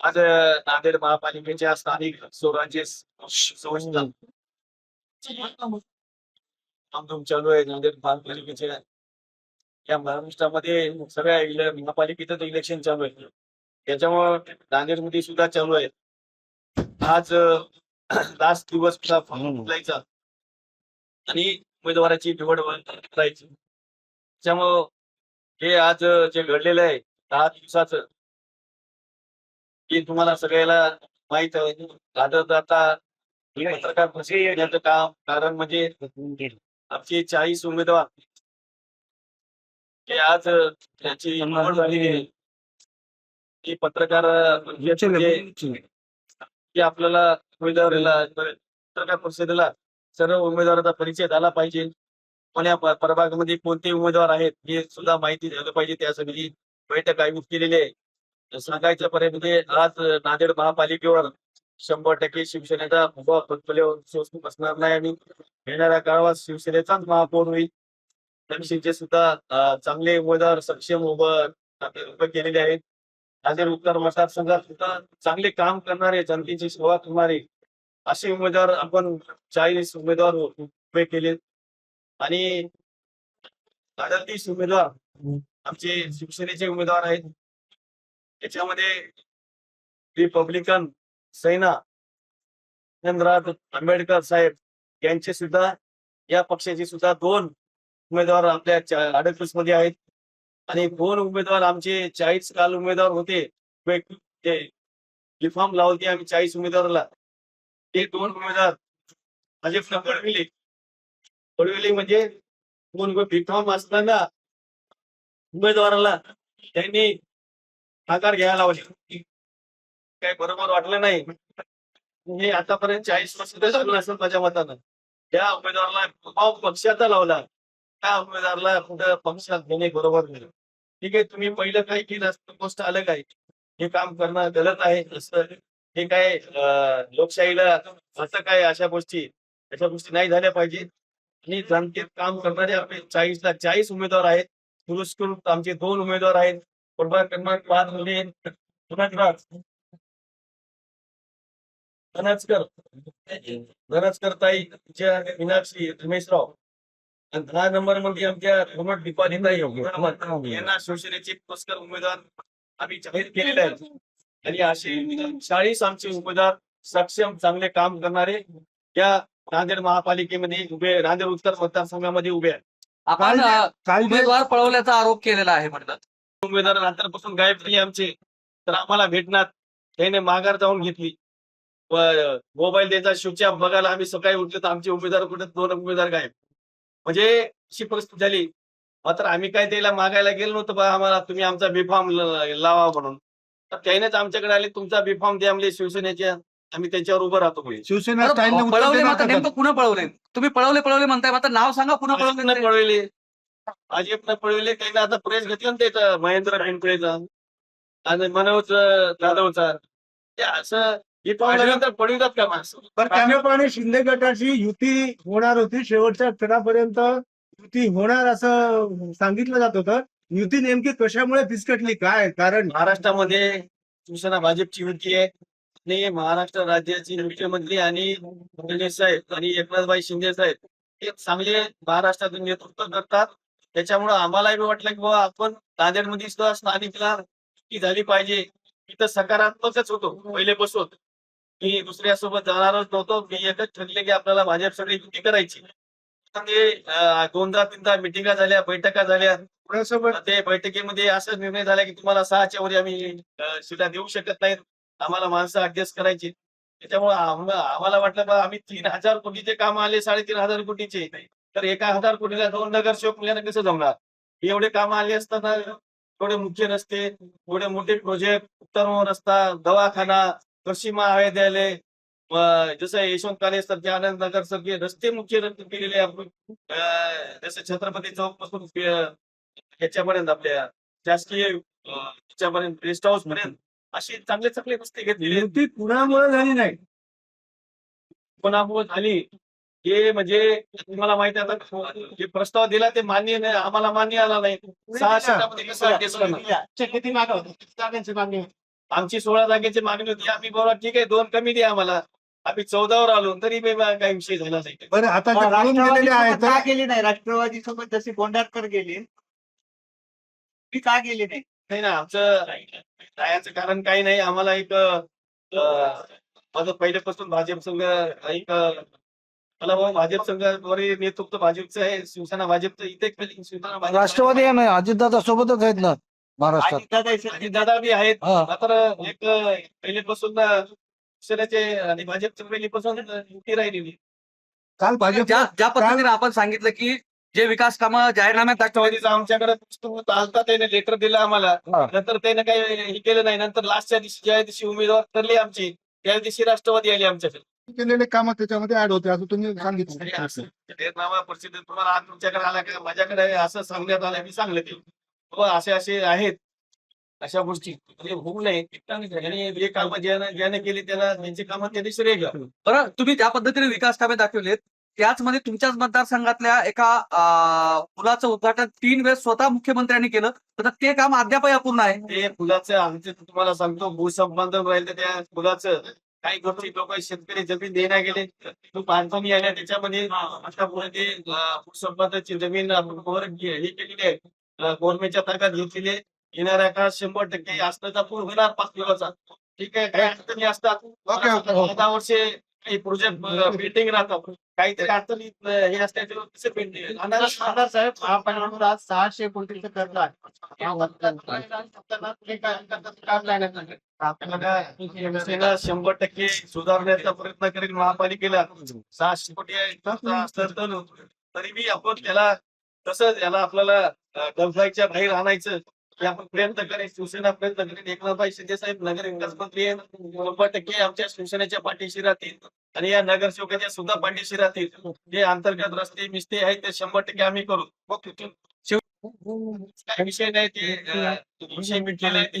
आज नांदेड महापालिकेच्या स्थानिक स्वराज्य संस्था चालू आहे. नांदेड महापालिकेच्या या महाराष्ट्रामध्ये सगळ्या महापालिकेचं इलेक्शन चालू आहे त्याच्यामुळं नांदेडमध्ये सुद्धा चालू आहे आज लास्ट दिवस फुलायचा आणि उमेदवाराची निवड करायची त्याच्यामुळं हे आज जे घडलेलं आहे दहा दिवसाचं. हे तुम्हाला सगळ्याला माहीत आहे. हे पत्रकार घेण्याचं काम? कारण म्हणजे आमचे चाळीस उमेदवार. आज त्याची निवड की पत्रकार परिषद म्हणजे की आपल्याला उमेदवाराला पत्रकार परिषदेला सर्व उमेदवाराचा परिचय झाला पाहिजे. पण या प्रभागामध्ये कोणते उमेदवार आहेत हे सुद्धा माहिती झालं पाहिजे त्यासाठी ही बैठक आयोजित केलेली आहे. सांगायचं पर्यंत आज नांदेड महापालिकेवर शंभर टक्के शिवसेनेचा उभा portfolio असणार नाही आणि येणाऱ्या काळात शिवसेनेचाच महापौर होईल. तसे सुद्धा चांगले उमेदवार सक्षम उभं केलेले आहेत. नांदेड उत्तर मतदारसंघात सुद्धा चांगले काम करणारे जनतेची सेवा करणारे असे उमेदवार आपण चाळीस उमेदवार उभे केले आणि अडतीस उमेदवार आमचे शिवसेनेचे उमेदवार आहेत. त्याच्यामध्ये रिपब्लिकन सेना चंद्रनाथ आंबेडकर साहेब यांचे सुद्धा या पक्षाचे सुद्धा दोन उमेदवार आपल्या अडतीसमध्ये आहेत. आणि दोन उमेदवार आमचे चाळीस काल उमेदवार होते. ते रिफॉर्म लावते आम्ही चाळीस उमेदवाराला. ते दोन उमेदवार भाजपला पडविले. पडविले म्हणजे दोन बिफॉर्म असताना उमेदवाराला त्यांनी आकार घ्यायला लावले. काही बरोबर वाटलं नाही. हे आतापर्यंत चाळीस वर्ष चालू असेल माझ्या मतानं. त्या उमेदवाराला पक्षाचा लावला. त्या उमेदवाराला कुठं पक्षात घेणे बरोबर नाही. ठीक आहे तुम्ही पहिलं काही केलं असतं गोष्ट आलं काय? हे काम करणं गलत आहे. असं हे काय लोकशाहीला असं काय अशा गोष्टी अशा गोष्टी नाही झाल्या पाहिजे. आणि जनतेत काम करणारे आपले चाळीसला चाळीस उमेदवार आहेत. पुरस्कृत आमचे दोन उमेदवार आहेत. प्रभाग क्रमांक पाच मध्ये धनराज धनचकर ताई ज्या मीनाक्षी रमेशराव. आणि दहा नंबरमध्ये आमच्या प्रमोद दीपालीताई हो. यांना शिवसेनेचे पुरस्कार उमेदवार आम्ही जाहीर केलेले आहेत. आणि असे चाळीस आमचे उमेदवार सक्षम चांगले काम करणारे या नांदेड महापालिकेमध्ये उभे नांदेड उत्तर मतदारसंघामध्ये उभे आहेत. आपण उमेदवार पळवल्याचा आरोप केलेला आहे म्हणतात. उमेदवार नंतरपासून गायब झाले आमचे. तर आम्हाला भेटणार. त्याने माघार जाऊन घेतली. व मोबाईल द्यायचा ऑफ बघायला आम्ही सकाळी उठलो तर आमचे उमेदवार कुठे? दोन उमेदवार गायब. म्हणजे अशी परिस्थिती झाली. मात्र आम्ही काय त्याला मागायला गेलो नव्हतो बा आम्हाला तुम्ही आमचा बिफॉर्म लावा म्हणून. तर त्यानेच आमच्याकडे आले. तुमचा बिफॉर्म द्या म्हणजे शिवसेनेच्या आम्ही त्यांच्यावर उभं राहतो म्हणजे शिवसेना स्टाईलने उत्तर पळवले देणार मात्र का? नेमकं कुणा पळवले? तुम्ही पळवले पळवले म्हणताय मात्र नाव सांगा कुणा भाजपनं पळवले पळविले. भाजपनं पळविले काही आता प्रेस घेतला ना त्याचा महेंद्र पिंपळेचा आणि मनोज जाधवचा. ते असं हे पळवितात का माणसं? पण त्याप्रमाणे शिंदे गटाची युती होणार होती. शेवटच्या क्षणापर्यंत युती होणार असं सांगितलं जात होतं. युती नेमकी कशामुळे फिसकटली? काय कारण? महाराष्ट्रामध्ये शिवसेना भाजपची युती आहे. आणि महाराष्ट्र राज्याचे मुख्यमंत्री आणि फडणवीस साहेब आणि एकनाथभाई शिंदे साहेब हे चांगले महाराष्ट्रातून नेतृत्व करतात. त्याच्यामुळे आम्हालाही वाटलं की बाबा आपण नांदेडमध्ये सुद्धा स्थानिकला झाली पाहिजे. इथं सकारात्मकच होतो. पहिलेपासून मी दुसऱ्यासोबत जाणारच नव्हतो. मी एकच ठरले की आपल्याला भाजप सगळी युती करायची. ते दोनदा तीनदा मिटिंगा झाल्या बैठका झाल्या. कोणासोबत ते बैठकीमध्ये असा निर्णय झाला की तुम्हाला सहाच्या वर आम्ही सीटा देऊ शकत नाहीत. आम्हाला माणसं ऍडजस्ट करायची. त्याच्यामुळे आम्हाला वाटलं बा आम्ही तीन हजार कोटीचे काम आले साडेतीन हजार कोटीचे. तर एका हजार कोटीला दोन नगरसेवक मुलांना कसं जमणार? एवढे काम आले असताना एवढे मुख्य रस्ते एवढे मोठे प्रोजेक्ट उत्तर रस्ता दवाखाना कृषी महाविद्यालय जसं यशवंत काले सारखे आनंद नगर सारखे रस्ते मुख्य रस्ते केलेले आपण जसं छत्रपती चौकपासून ह्याच्यापर्यंत आपल्या शासकीय ह्याच्यापर्यंत गेस्ट हाऊस पर्यंत. असे चांगले चांगले रस्ते घेतलेले. युती कुणामुळे झाली नाही? कोणामुळे झाली? हे म्हणजे तुम्हाला माहिती आहे आता जे प्रस्ताव दिला ते मान्य नाही आम्हाला मान्य आला नाही. सहा सीटामध्ये कसं? किती मागं होतं? किती जागांची मागणी? आमची सोळा जागेची मागणी होती. आम्ही बरोबर ठीक आहे दोन कमी द्या आम्हाला. आम्ही चौदावर आलो तरी बी काही विषय झाला नाही. बरं आता का गेली नाही? राष्ट्रवादी सोबत जशी गोंडारकर गेली ती का गेली नाही? नाही ना आमचं जायचं कारण काही नाही. आम्हाला एक माझं पहिल्यापासून भाजप संघ एक मला भाऊ भाजप संघाद्वारे नेतृत्व भाजपचं आहे. शिवसेना भाजपचं इथे शिवसेना राष्ट्रवादी आहे ना अजितदादा सोबतच आहेत ना महाराष्ट्रात. अजितदादा बी आहेत. मात्र एक अं, शिवसेनेचे आणि भाजपचे पहिलीपासून युती राहिलेली. काल भाजप ज्या ज्या पद्धतीने आपण सांगितलं की जे विकास कामं जाहीरनाम्यात दाखवली राष्ट्रवादीचं आमच्याकडे पुस्तक आलता त्याने लेटर दिलं आम्हाला. हा. नंतर त्याने काही हे केलं नाही. नंतर लास्टच्या दिवशी ज्या दिवशी उमेदवार ठरले आमची त्या दिवशी राष्ट्रवादी आली आमच्याकडे. केलेले काम त्याच्यामध्ये ऍड होते. असं तुम्ही सांगितलं. आणि असं. जाहीरनामा परिस्थिती तुम्हाला आज तुमच्याकडे आला का? माझ्याकडे आहे असं सांगण्यात आलं. मी सांगलं ते. बाबा असे असे आहेत. अशा गोष्टी. म्हणजे होऊ नये. आणि जे कामं ज्याने ज्याने केली त्याला त्यांची कामं त्यांनी श्रेय घ्या बरं तुम्ही ज्या पद्धतीने विकास कामे दाखवलेत त्याच मध्ये तुमच्याच मतदारसंघातल्या एका पुलाचं उद्घाटन तीन वेळेस स्वतः मुख्यमंत्र्यांनी केलं. तर ते काम अद्यापही अपूर्ण आहे. ते फुलाचं आमचे तुम्हाला सांगतो भूसंपादन राहिलं त्या फुलाचं काही गोष्टी लोक शेतकरी जमीन देण्या गेले. खूप बांधकामी आल्या त्याच्यामध्ये आता पुढे ते भूसंपादनाची जमीन वर हे केलेली आहे. गव्हर्नमेंटच्या ताब्यात घेतलेली आहे. येणाऱ्या काळात शंभर टक्के असण्याचा पूर होणार पाच किलोचा ठीक आहे? काही अडचणी असतात ओके. दहा वर्षे प्रोजेक्ट पेंटिंग राहतात काहीतरी अडचणी हे पेंटिंग आमदार साहेब आज सहाशे कोटीचं कर्ज आहे. शिवसेना शंभर टक्के सुधारण्याचा प्रयत्न करेल महापालिकेला. सहाशे कोटी आहे तर बी आपण त्याला तसंच याला आपल्याला डबसाईच्या बाहेर आणायचं. की आपण प्रयत्न करेल शिवसेना प्रयत्न करेल एकनाथभाई शिंदे साहेब नगर विकास मंत्री शंभर टक्के आमच्या शिवसेनेच्या पाठीशी राहतील. आणि या नगरसेवकाच्या सुद्धा पाठीशी राहतील. जे अंतर्गत रस्ते मिस्ते आहेत ते शंभर टक्के आम्ही करू. काय विषय नाही ते विषय मिटलेला आहे